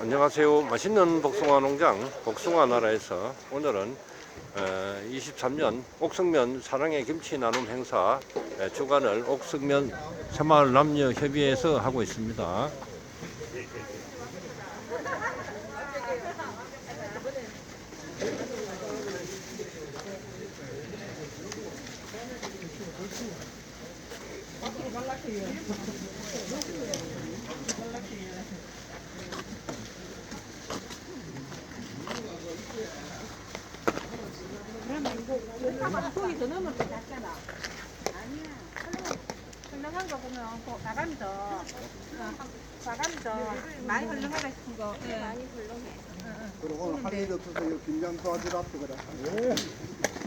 안녕하세요. 맛있는 복숭아 농장 복숭아 나라에서 오늘은 23년 옥성면 사랑의 김치 나눔 행사 에, 주관을 옥성면 새마을 남녀 협의회에서 하고 있습니다. 속이 더 넣으면 더 작잖아. 아니야. 헐렁한 거 보면 그 마감이 더, 어, 마감이 더 많이 헐렁하다 싶은 거. 예. 많이 헐렁해. 그리고 오늘 할일 없어서 이 김장 도와주라 그래. 아니, 다른 사람은